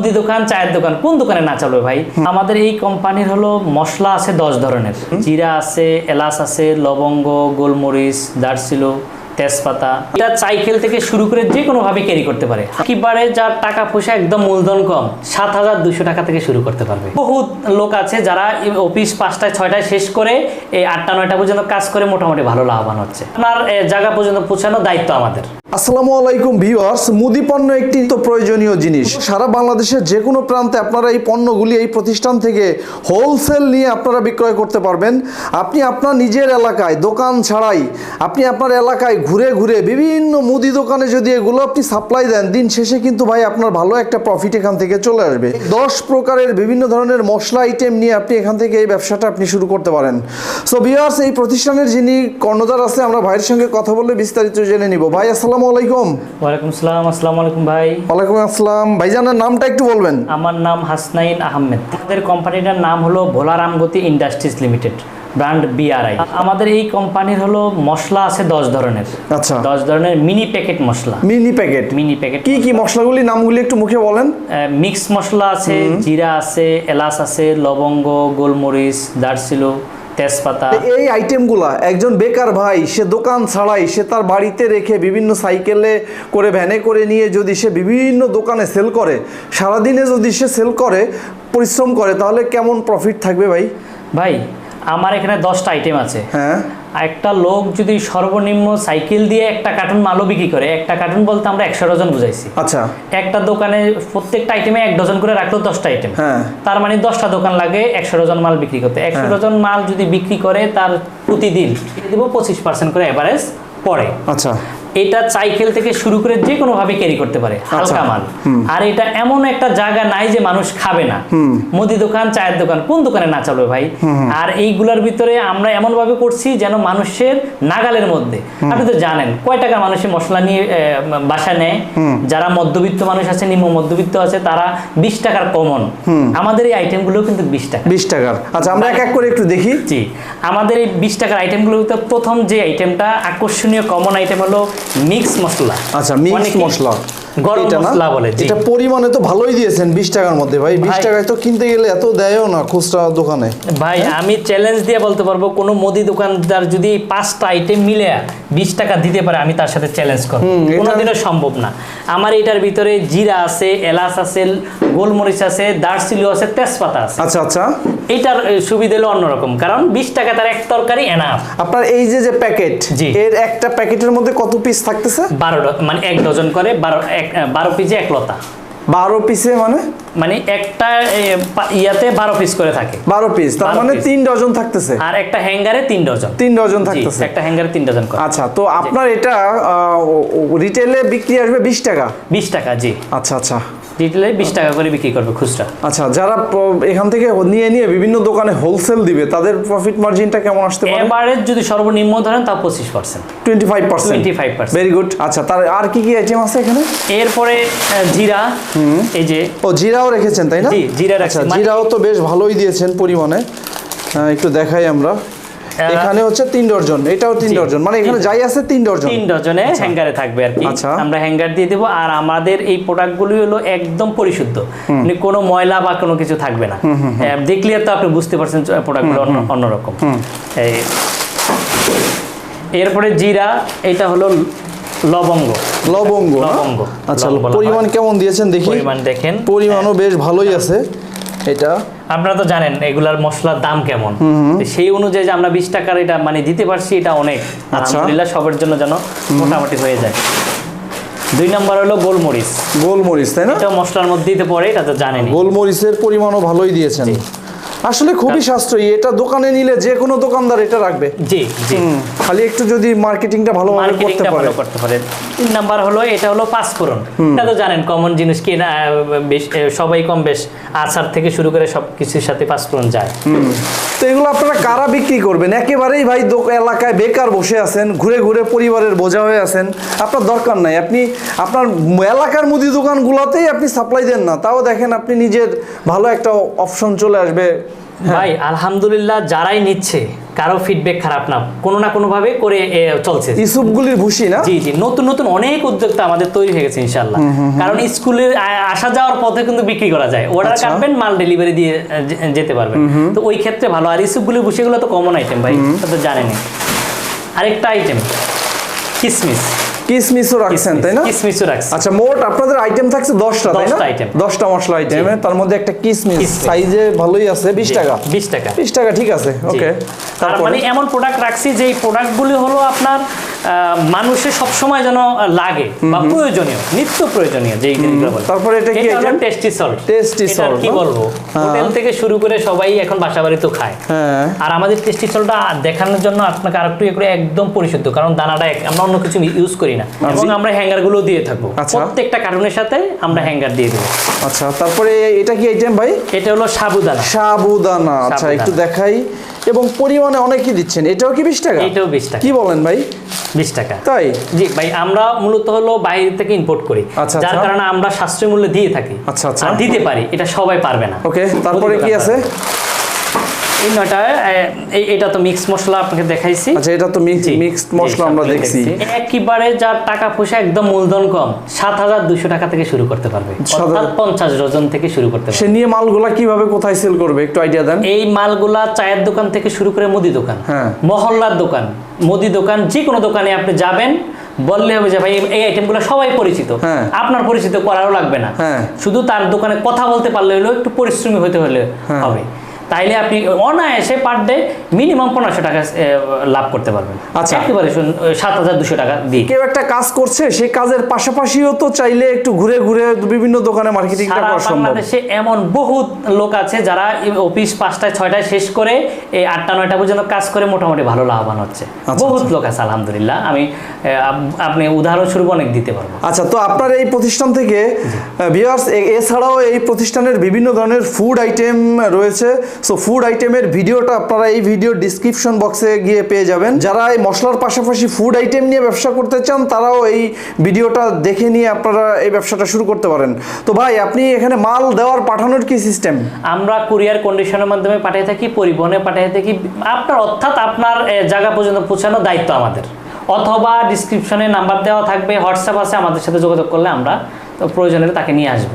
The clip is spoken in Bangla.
মুদি দোকান চায়ের দোকান কোন দোকানে না চলবে ভাই? আমাদের এই কোম্পানির হলো মশলা আছে দশ ধরনের। জিরা আছে এলাচ আছে লবঙ্গ গোলমরিচ দারচিলো তেজপাতা। এটা সাইকেল থেকে শুরু করে যে কোনো ভাবে ক্যারি করতে পারে। একেবারে যার টাকা পয়সা একদম মূলধন কম সাত হাজার দুশো টাকা থেকে শুরু করতে পারবে। বহুত লোক আছে যারা অফিস পাঁচটায় ছয়টায় শেষ করে এই আটটা নয়টা পর্যন্ত কাজ করে মোটামুটি ভালো লাভবান হচ্ছে। আপনার জায়গা পর্যন্ত পৌঁছানোর দায়িত্ব আমাদের। আসসালামু আলাইকুম ভিউয়ার্স, মুদি পণ্য একটি তো প্রয়োজনীয় জিনিস। সারা বাংলাদেশের যে কোনো প্রান্তে আপনারা এই পণ্যগুলি এই প্রতিষ্ঠান থেকে হোলসেল নিয়ে আপনারা বিক্রয় করতে পারবেন। আপনি আপনার নিজের এলাকায় দোকান ছাড়াই, আপনি আপনার এলাকায় ঘুরে ঘুরে বিভিন্ন মুদি দোকানে যদি এগুলো আপনি সাপ্লাই দেন, দিন শেষে কিন্তু ভাই আপনার ভালো একটা প্রফিট এখান থেকে চলে আসবে। দশ প্রকারের বিভিন্ন ধরনের মশলা আইটেম নিয়ে আপনি এখান থেকে এই ব্যবসাটা আপনি শুরু করতে পারেন। সো ভিউয়ার্স এই প্রতিষ্ঠানের যিনি কর্ণধার আছে, আমরা ভাইয়ের সঙ্গে কথা বলে বিস্তারিত জেনে নিব। ভাই, আসসালামু আলাইকুম। ওয়ালাইকুম সালাম আসসালামু আলাইকুম ভাই। ওয়ালাইকুম আসসালাম। ভাইজানের নামটা একটু বলবেন। আমার নাম হাসনাইন আহমেদ। আমাদের কোম্পানিটার নাম হলো ভোলারাম গতি ইন্ডাস্ট্রিজ লিমিটেড ব্র্যান্ড বিআরআই। আমাদের এই কোম্পানির হলো মশলা আছে দশ ধরনের। আচ্ছা। দশ ধরনের মিনি প্যাকেট মশলা। Mini packet? মিনি প্যাকেট কি কি মশলাগুলি নামগুলি একটু মুখে বলেন। মিক্স মশলা আছে জিরা আছে এলাচ আছে লবঙ্গ গোলমরিচ দারচিলো তেজপাতা। এই আইটেমগুলা একজন বেকার ভাই সে দোকান ছাড়াই সে তার বাড়িতে রেখে বিভিন্ন সাইকেলে করে ভ্যানে করে নিয়ে যদি সে বিভিন্ন দোকানে সেল করে সারাদিনে যদি সে সেল করে পরিশ্রম করে তাহলে কেমন প্রফিট থাকবে ভাই? ভাই আমার এখানে দশটা আইটেম আছে। হ্যাঁ। একটা লোক যদি সর্বনিম্ন সাইকেল দিয়ে একটা কার্টুন মালও বিক্রি করে একটা কার্টুন বলতে আমরা একশো ডজন বুঝাইছি। আচ্ছা। একটা দোকানে প্রত্যেকটা আইটেমে এক ডজন করে রাখল দশটা আইটেম হ্যাঁ। তার মানে দশটা দোকান লাগে একশো ডজন মাল বিক্রি করতে। একশো হ্যাঁ। ডজন মাল যদি বিক্রি করে তার প্রতিদিন দিব পঁচিশ পার্সেন্ট করে অ্যাভারেজ পড়ে। আচ্ছা। এটা সাইকেল থেকে শুরু করে যে কোনো ভাবে ক্যারি করতে পারে হালকা মাল। আর এটা এমন একটা জায়গা নাই যে মানুষ খাবে না। মুদি দোকান চায়ের দোকান কোন দোকানে না চলবে ভাই? আর এইগুলার ভিতরে আমরা এমন ভাবে করছি যেন মানুষের নাগালের মধ্যে। আপনি তো জানেন কয় টাকা মানুষের মশলা নিয়ে বাসা নেয়? যারা মধ্যবিত্ত মানুষ আছে নিম্ন মধ্যবিত্ত আছে তারা বিশ টাকার কমন আমাদের এই আইটেমগুলো কিন্তু বিশ টাকা। বিশ টাকার। আচ্ছা আমরা এক এক করে একটু দেখি। জি। আমাদের এই বিশ টাকার আইটেমগুলোর ভিতরে প্রথম যে আইটেমটা আকর্ষণীয় কমন আইটেম হলো মিক্স মশলা। আচ্ছা মিক্স অনেকে মশলা। গরম এটা না? মশলা বলে এটা পরিমাণে তো ভালোই দিয়েছেন বিশ টাকার মধ্যে। ভাই বিশ ভাই- টাকায় তো কিনতে গেলে এত দেয়ও না খুচরা দোকানে। ভাই আমি চ্যালেঞ্জ দিয়ে বলতে পারব কোনো মুদি দোকানদার যদি পাঁচটা আইটেম মিলে বিশ টাকা দিতে পারে আমি তার সাথে চ্যালেঞ্জ করব। কোনোদিনও সম্ভব না। আমার এটার ভিতরে জিরা আছে এলাচ আছে গোলমরিচ আছে দারচিলো আছে তেজপাতা আছে। আচ্ছা আচ্ছা। এইটার এ, সুবিধা হলো অন্যরকম। কারণ বিশ টাকা তার এক তরকারি এনাফ আপনার এই যে যে প্যাকেট। এর একটা প্যাকেটের মধ্যে কত পিস থাকতেছে? বারো ড- মানে এক ডজন করে বারো এক বারো পিসে এক লতা বারো পিসে মানে? মানে একটা ইয়াতে বারো পিস করে থাকে। বারো পিস তার 12 মানে। তিন ডজন থাকতেছে। আর একটা হ্যাঙ্গারে তিন ডজন। তিন ডজন থাকতেছে। একটা হ্যাঙ্গারে তিন ডজন করে। আচ্ছা তো আপনার এটা রিটেলে বিক্রি আসবে বিশ টাকা? বিশ টাকা জি। আচ্ছা আচ্ছা। রিটেলে বিশ টাকা করে বিক্রি করবে খুচরা। আচ্ছা যারা এখান থেকে নিয়ে নিয়ে বিভিন্ন দোকানে হোলসেল দিবে তাদের প্রফিট মার্জিনটা কেমন আসতে পারে? এভারেজ যদি সর্বনিম্ন ধরেন তা পঁচিশ percent twenty five percent 25% very good আচ্ছা তার আর কি কি আইটেম আছে এখানে? এরপরে জিরা। এই যে ও জিরাও রেখেছেন তাই না? জি, জিরা। আচ্ছা মানে- জিরাও তো বেশ ভালোই দিয়েছেন পরিমাণে। একটু দেখাই আমরা। এখানে হচ্ছে তিন ডজন এটাও তিন জি, ডজন মানে এখানে যাই আছে তিন ডজন। তিন ডজনে হ্যাঙ্গারে থাকবে আর কি। আচ্ছা। আমরা হ্যাঙ্গার দিয়ে দেবো আর আমাদের এই প্রোডাক্টগুলি হলো একদম পরিশুদ্ধ। মানে কোনো ময়লা বা কোনো কিছু থাকবে না। দেখলে তো আপনি বুঝতে পারছেন প্রোডাক্টগুলো অন্য অন্যরকম। এই এরপরে জিরা এটা হলো লবঙ্গ। লবঙ্গ লবঙ্গ। আচ্ছা পরিমাণ কেমন দিয়েছেন দেখি? পরিমাণ দেখেন। পরিমাণও বেশ ভালোই আছে। এটা? আপনারা তো জানেন এগুলার মশলার দাম কেমন। সেই অনুযায়ী যে আমরা বিশ টাকার এটা মানে দিতে পারছি এটা অনেক। আচ্ছা। আলহামদুলিল্লাহ সবার জন্য যেন মোটামুটি হয়ে যায়। দুই নম্বর হলো গোলমরিচ। গোলমরিচ তাই না? এটা মশলার মধ্যেই তো পড়ে এটা তো জানেন গোলমরিচের পরিমাণও ভালোই দিয়েছেন। আসলে খুবই সাশ্রয়ী এটা দোকানে নিলে যে কোনো দোকানদার এটা রাখবে। জি জি। খালি একটু যদি মার্কেটিংটা ভালোভাবে করতে পারে। ভালো করতে পারে। তিন নাম্বার হলো এটা হলো পাঁচফোড়ন এটা তো জানেন কমন জিনিস কি না বেশ সবাই কম বেশ আচার থেকে শুরু করে সব কিছুর সাথে পাঁচফোড়ন যায়। তো এগুলো আপনারা কারা বিক্রি করবেন? একেবারেই ভাই এলাকায় বেকার বসে আছেন ঘুরে ঘুরে পরিবারের বোঝা হয়ে আছেন আপনার দরকার নাই। আপনি আপনার এলাকার মুদি দোকানগুলোতেই আপনি সাপ্লাই দেন না। তাও দেখেন আপনি নিজের ভালো একটা অপশন চলে আসবে। ভাই আলহামদুলিল্লাহ যারাই নিচ্ছে কারও ফিডব্যাক খারাপ না কোনো না কোনো ভাবে করে চলছে। ইসুপগুলির ভুষি না? জি জি নতুন নতুন অনেক উদ্যোক্তা আমাদের তৈরি হয়ে গেছে ইনশাল্লাহ কারণ স্কুলে আসা যাওয়ার পথে কিন্তু বিক্রি করা যায়। অর্ডার আচ্ছা। কাটবেন মাল ডেলিভারি দিয়ে যেতে পারবেন। তো ওই ক্ষেত্রে ভালো। আর ইসুপগুলির ভুষিগুলো তো কমন আইটেম ভাই তো জানেনই। আরেকটা আইটেম কিসমিস। কিসমিসও রাখছেন তাই না? কিসমিসও রাখছেন আচ্ছা মোট আপনাদের আইটেম থাকছে দশটা তাই না? 10টা আইটেম দশটা মশলা আইটেম তার মধ্যে একটা কিসমিস। সাইজে ভালোই আছে বিশ টাকা। বিশ টাকা। বিশ টাকা ঠিক আছে ওকে তার মানে এমন প্রোডাক্ট রাখছি যে এই প্রোডাক্টগুলি হলো আপনার মানুষের সবসময় যেন লাগে বা প্রয়োজনীয় নিত্য প্রয়োজনীয় যেই জিনিসগুলো বলে। তারপরে এটা কি item? Tasty salt Tasty salt, কি বলব? হ্যাঁ। হোটেল থেকে শুরু করে সবাই এখন বাসা বাড়িতেও খায়। হ্যাঁ। আর আমাদের টেস্টি সল্টটা দেখানোর জন্য আপনাকে আরেকটু করে একদম পরিশুদ্ধ কারণ দানাটা আমরা অন্য কিছু ইউজ করি না। এবং আমরা হ্যাঙ্গারগুলো দিয়ে থাকব। আচ্ছা। প্রত্যেকটা কার্টুনের সাথে আমরা হ্যাঙ্গার দিয়ে দেবো। আচ্ছা তারপরে এটা কি আইটেম ভাই? এটা হলো সাবুদানা। সাবুদানা। আচ্ছা একটু দেখাই। এবং পরিমাণে অনেকই দিচ্ছেন। এটাও কি বিশ টাকা? এটাও বিশ টাকা। কি বলেন ভাই? বিশ টাকা। তাই? জি ভাই আমরা মূলত হলো বাইরে থেকে ইম্পোর্ট করি। আচ্ছা, যার আচ্ছা। কারণে আমরা সাশ্রয় মূল্যে দিয়ে থাকি। আচ্ছা, আচ্ছা। আর দিতে পারি এটা সবাই পারবে না। ওকে তারপরে কি আছে? এই নয়টা এটা তো মিক্স মশলা আপনাকে দেখাইছি আচ্ছা এটা তো মিক্সড মশলা আমরা দেখছি। একেবারে যার টাকা পয়সা একদম মূলধন কম সাত হাজার দুশো টাকা থেকে শুরু করতে পারবে অর্থাৎ পঞ্চাশ ডজন থেকে শুরু করতে পারবে সে নিয়ে মালগুলা কীভাবে কোথায় সেল করবে একটু আইডিয়া দেন এই মালগুলা চায়ের দোকান থেকে শুরু করে মুদি দোকান হ্যাঁ। মহল্লার দোকান মুদি দোকান যে কোনো দোকানে আপনি যাবেন বললে হবে যে ভাই এই- আইটেমগুলো সবাই পরিচিত হ্যাঁ। আপনার পরিচিত করারও লাগবে না হ্যাঁ। শুধু তার দোকানে কথা বলতে পারলে হলেও একটু পরিশ্রমী হতে হলে। হবে তাইলে আপনি অনায়াসে পার ডে মিনিমাম পনেরোশো টাকা লাভ করতে পারবেন। আচ্ছা। একেবারে সাত হাজার দুশো টাকা দিয়ে। কেউ একটা কাজ করছে সেই কাজের পাশাপাশিও তো চাইলে একটু ঘুরে ঘুরে বিভিন্ন দোকানে মার্কেটিংটা সারা করা সম্ভব। বাংলাদেশে এমন বহুত লোক আছে যারা অফিস পাঁচটায় ছয়টায় শেষ করে এই আটটা নয়টা পর্যন্ত কাজ করে মোটামুটি ভালো লাভবান হচ্ছে। আচ্ছা, বহুত লোক আছে আলহামদুলিল্লাহ। আমি আপনি উদাহরণস্বরূপ অনেক দিতে পারব। আচ্ছা তো আপনার এই প্রতিষ্ঠান থেকে ভিউয়ার্স এছাড়াও এই প্রতিষ্ঠানের বিভিন্ন ধরনের ফুড আইটেম রয়েছে। সো ফুড আইটেমের ভিডিওটা আপনারা এই ভিডিও ডিসক্রিপশন বক্সে গিয়ে পেয়ে যাবেন। যারা এই মশলার পাশাপাশি ফুড আইটেম নিয়ে ব্যবসা করতে চান, তারাও এই ভিডিওটা দেখে নিয়ে আপনারা এই ব্যবসাটা শুরু করতে পারেন। তো ভাই, আপনি এখানে মাল দেওয়ার পাঠানোর কি সিস্টেম আমরা কুরিয়ার কন্ডিশনের মাধ্যমে পাঠিয়ে থাকি, পরিবহনে পাঠিয়ে থাকি। আপনার, অর্থাৎ আপনার জায়গা পর্যন্ত পৌঁছানোর দায়িত্ব আমাদের। অথবা ডিসক্রিপশনে নাম্বার দেওয়া থাকবে হোয়াটসঅ্যাপ আছে, আমাদের সাথে যোগাযোগ করলে আমরা প্রয়োজনে তাকে নিয়ে আসব।